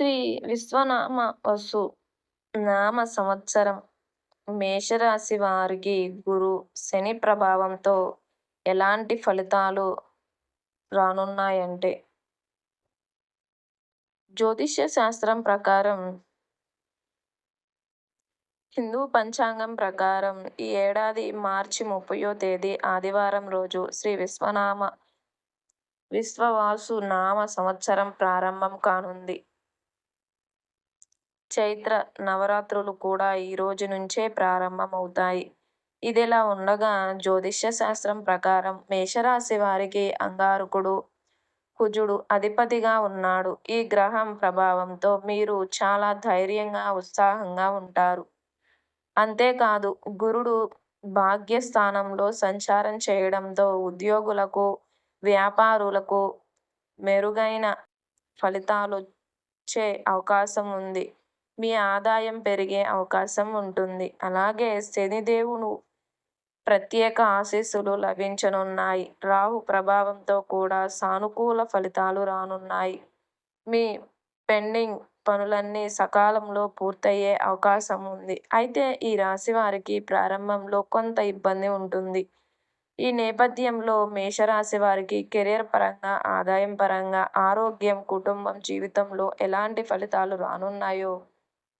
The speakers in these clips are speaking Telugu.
శ్రీ విశ్వనామ వసు నామ సంవత్సరం. మేషరాశి వారికి గురు శని ప్రభావంతో ఎలాంటి ఫలితాలు రానున్నాయంటే? జ్యోతిష్య శాస్త్రం ప్రకారం హిందూ పంచాంగం ప్రకారం ఈ ఏడాది మార్చి ముప్పయో తేదీ ఆదివారం రోజు శ్రీ విశ్వనామ విశ్వవాసు నామ సంవత్సరం ప్రారంభం కానుంది. చైత్ర నవరాత్రులు కూడా ఈ రోజు నుంచే ప్రారంభమవుతాయి. ఇదిలా ఉండగా జ్యోతిష్య శాస్త్రం ప్రకారం మేషరాశి వారికి అంగారకుడు కుజుడు అధిపతిగా ఉన్నాడు. ఈ గ్రహం ప్రభావంతో మీరు చాలా ధైర్యంగా ఉత్సాహంగా ఉంటారు. అంతేకాదు గురుడు భాగ్యస్థానంలో సంచారం చేయడంతో ఉద్యోగులకు వ్యాపారులకు మెరుగైన ఫలితాలు వచ్చే అవకాశం ఉంది. మీ ఆదాయం పెరిగే అవకాశం ఉంటుంది. అలాగే శనిదేవుడు ప్రత్యేక ఆశీస్సులు లభించనున్నాయి. రాహు ప్రభావంతో కూడా సానుకూల ఫలితాలు రానున్నాయి. మీ పెండింగ్ పనులన్నీ సకాలంలో పూర్తయ్యే అవకాశం ఉంది. అయితే ఈ రాశి వారికి ప్రారంభంలో కొంత ఇబ్బంది ఉంటుంది. ఈ నేపథ్యంలో మేషరాశి వారికి కెరీర్ పరంగా ఆదాయం పరంగా ఆరోగ్యం కుటుంబం జీవితంలో ఎలాంటి ఫలితాలు రానున్నాయో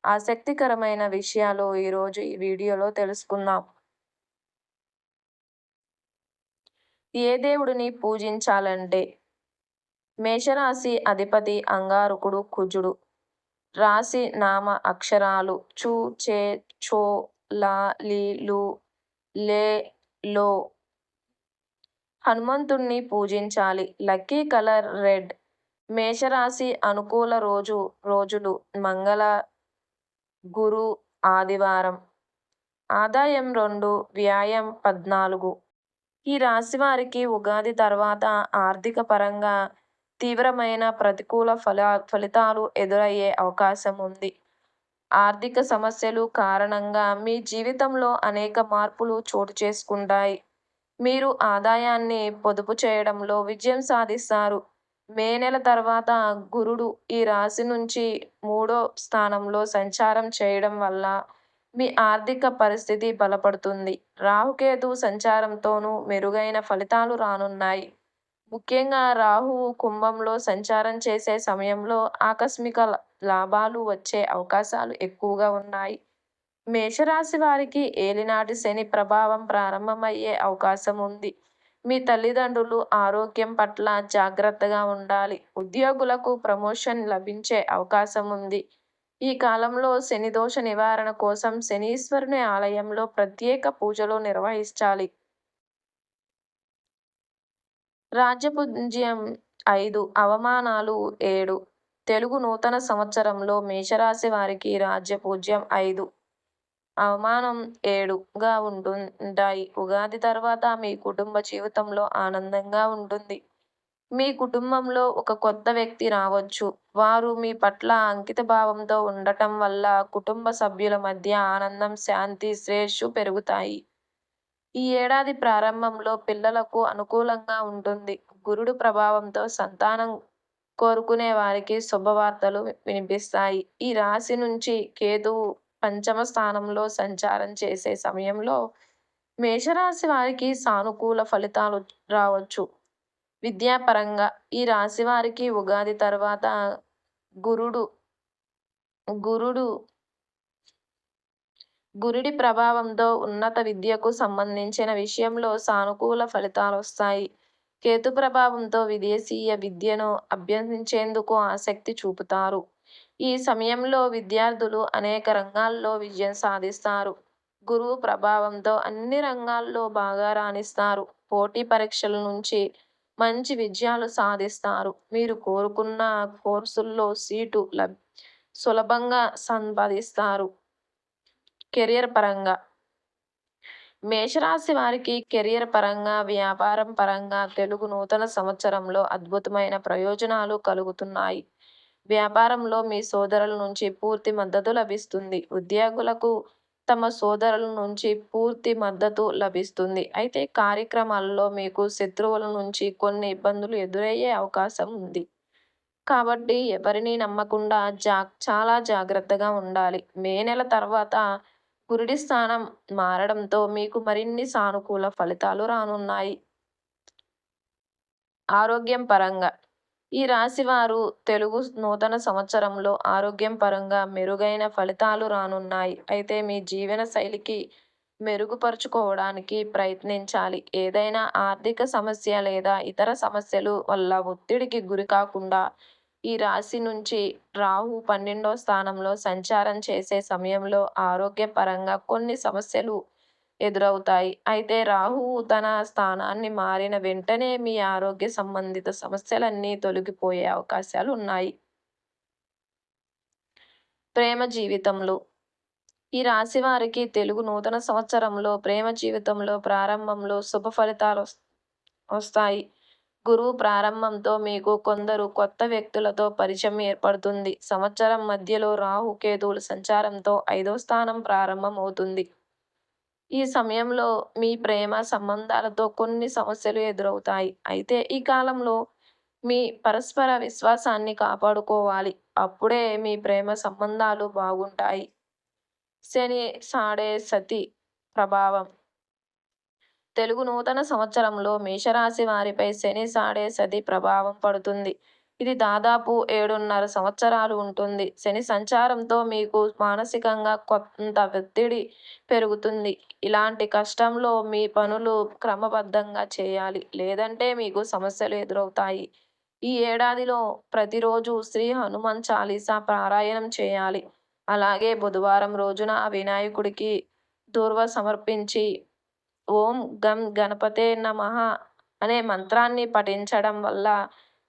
ఆసక్తికరమైన విషయాలు ఈరోజు ఈ వీడియోలో తెలుసుకుందాం. ఏ దేవుడిని పూజించాలంటే మేషరాశి అధిపతి అంగారకుడు కుజుడు. రాశి నామ అక్షరాలు చు చే చో లా లి లు లే లో. హనుమంతుణ్ణి పూజించాలి. Lucky colour red. మేషరాశి అనుకూల రోజు రోజులు మంగళ గురు ఆదివారం. ఆదాయం రెండు వ్యాయం పద్నాలుగు. ఈ రాశి వారికి ఉగాది తర్వాత ఆర్థిక పరంగా తీవ్రమైన ప్రతికూల ఫల ఫలితాలు ఎదురయ్యే అవకాశం ఉంది. ఆర్థిక సమస్యలు కారణంగా మీ జీవితంలో అనేక మార్పులు చోటు చేసుకుంటాయి. మీరు ఆదాయాన్ని పొదుపు చేయడంలో విజయం సాధిస్తారు. మే నెల తర్వాత గురుడు ఈ రాశి నుంచి మూడో స్థానంలో సంచారం చేయడం వల్ల మీ ఆర్థిక పరిస్థితి బలపడుతుంది. రాహుకేతు సంచారంతోనూ మెరుగైన ఫలితాలు రానున్నాయి. ముఖ్యంగా రాహువు కుంభంలో సంచారం చేసే సమయంలో ఆకస్మిక లాభాలు వచ్చే అవకాశాలు ఎక్కువగా ఉన్నాయి. మేషరాశి వారికి ఏలినాటి శని ప్రభావం ప్రారంభమయ్యే అవకాశం ఉంది. మీ తల్లిదండ్రులు ఆరోగ్యం పట్ల జాగ్రత్తగా ఉండాలి. ఉద్యోగులకు ప్రమోషన్ లభించే అవకాశం ఉంది. ఈ కాలంలో శని దోష నివారణ కోసం శనీశ్వరుని ఆలయంలో ప్రత్యేక పూజలు నిర్వహించాలి. రాజ్యపుంజ్యం ఐదు అవమానాలు ఏడు. తెలుగు నూతన సంవత్సరంలో మేషరాశి వారికి రాజ్యపూజ్యం ఐదు. అవమానం ఏడుగా ఉంటాయి ఉగాది తర్వాత మీ కుటుంబ జీవితంలో ఆనందంగా ఉంటుంది. మీ కుటుంబంలో ఒక కొత్త వ్యక్తి రావచ్చు. వారు మీ పట్ల అంకిత భావంతో ఉండటం వల్ల కుటుంబ సభ్యుల మధ్య ఆనందం శాంతి శ్రేయస్సు పెరుగుతాయి. ఈ ఏడాది ప్రారంభంలో పిల్లలకు అనుకూలంగా ఉంటుంది. గురుడు ప్రభావంతో సంతానం కోరుకునే వారికి శుభవార్తలు వినిపిస్తాయి. ఈ రాశి నుంచి కేతువు పంచమ స్థానంలో సంచారం చేసే సమయంలో మేషరాశి వారికి సానుకూల ఫలితాలు రావచ్చు. విద్యాపరంగా ఈ రాశి వారికి ఉగాది తర్వాత గురుడు గురుడు గురుడి ప్రభావంతో ఉన్నత విద్యకు సంబంధించిన విషయంలో సానుకూల ఫలితాలు వస్తాయి. కేతు ప్రభావంతో విదేశీయ విద్యను అభ్యసించేందుకు ఆసక్తి చూపుతారు. ఈ సమయంలో విద్యార్థులు అనేక రంగాల్లో విజయం సాధిస్తారు. గురువు ప్రభావంతో అన్ని రంగాల్లో బాగా రాణిస్తారు. పోటీ పరీక్షల నుంచి మంచి విజయాలు సాధిస్తారు. మీరు కోరుకున్న కోర్సుల్లో సీటు లబ్ సులభంగా సంపాదిస్తారు. కెరియర్ పరంగా. మేషరాశి వారికి కెరియర్ పరంగా వ్యాపారం పరంగా తెలుగు నూతన సంవత్సరంలో అద్భుతమైన ప్రయోజనాలు కలుగుతున్నాయి. వ్యాపారంలో మీ సోదరుల నుంచి పూర్తి మద్దతు లభిస్తుంది ఉద్యోగులకు తమ సోదరుల నుంచి పూర్తి మద్దతు లభిస్తుంది అయితే కార్యక్రమాల్లో మీకు శత్రువుల నుంచి కొన్ని ఇబ్బందులు ఎదురయ్యే అవకాశం ఉంది కాబట్టి ఎవరిని నమ్మకుండా జా చాలా జాగ్రత్తగా ఉండాలి. మే నెల తర్వాత గురుడి స్థానం మారడంతో మీకు మరిన్ని సానుకూల ఫలితాలు రానున్నాయి. ఆరోగ్యం పరంగా ఈ రాశివారు తెలుగు నూతన సంవత్సరంలో ఆరోగ్యం పరంగా మెరుగైన ఫలితాలు రానున్నాయి. అయితే మీ జీవన శైలికి మెరుగుపరుచుకోవడానికి ప్రయత్నించాలి. ఏదైనా ఆర్థిక సమస్య లేదా ఇతర సమస్యలు వల్ల ఒత్తిడికి గురికాకుండా ఈ రాశి నుంచి రాహు పన్నెండో స్థానంలో సంచారం చేసే సమయంలో ఆరోగ్యపరంగా కొన్ని సమస్యలు ఎదురవుతాయి. అయితే రాహువు తన స్థానాన్ని మారిన వెంటనే మీ ఆరోగ్య సంబంధిత సమస్యలన్నీ తొలగిపోయే అవకాశాలు ఉన్నాయి. ప్రేమ జీవితంలో ఈ రాశి వారికి తెలుగు నూతన సంవత్సరంలో ప్రేమ జీవితంలో ప్రారంభంలో శుభ ఫలితాలు వస్తాయి. గురువు ప్రారంభంతో మీకు కొందరు కొత్త వ్యక్తులతో పరిచయం ఏర్పడుతుంది. సంవత్సరం మధ్యలో రాహు కేతువుల సంచారంతో ఐదో స్థానం ప్రారంభం అవుతుంది. ఈ సమయంలో మీ ప్రేమ సంబంధాలతో కొన్ని సమస్యలు ఎదురవుతాయి. అయితే ఈ కాలంలో మీ పరస్పర విశ్వాసాన్ని కాపాడుకోవాలి. అప్పుడే మీ ప్రేమ సంబంధాలు బాగుంటాయి. శని సాడే సతి ప్రభావం తెలుగు నూతన సంవత్సరంలో మేషరాశి వారిపై శని సాడే సతి ప్రభావం పడుతుంది. ఇది దాదాపు ఏడున్నర సంవత్సరాలు ఉంటుంది. శని సంచారంతో మీకు మానసికంగా కొంత ఒత్తిడి పెరుగుతుంది. ఇలాంటి కష్టంలో మీ పనులు క్రమబద్ధంగా చేయాలి. లేదంటే మీకు సమస్యలు ఎదురవుతాయి. ఈ ఏడాదిలో ప్రతిరోజు శ్రీ హనుమాన్ చాలీసా పారాయణం చేయాలి. అలాగే బుధవారం రోజున వినాయకుడికి దూర్వ సమర్పించి ఓం గం గణపతే నమ అనే మంత్రాన్ని పఠించడం వల్ల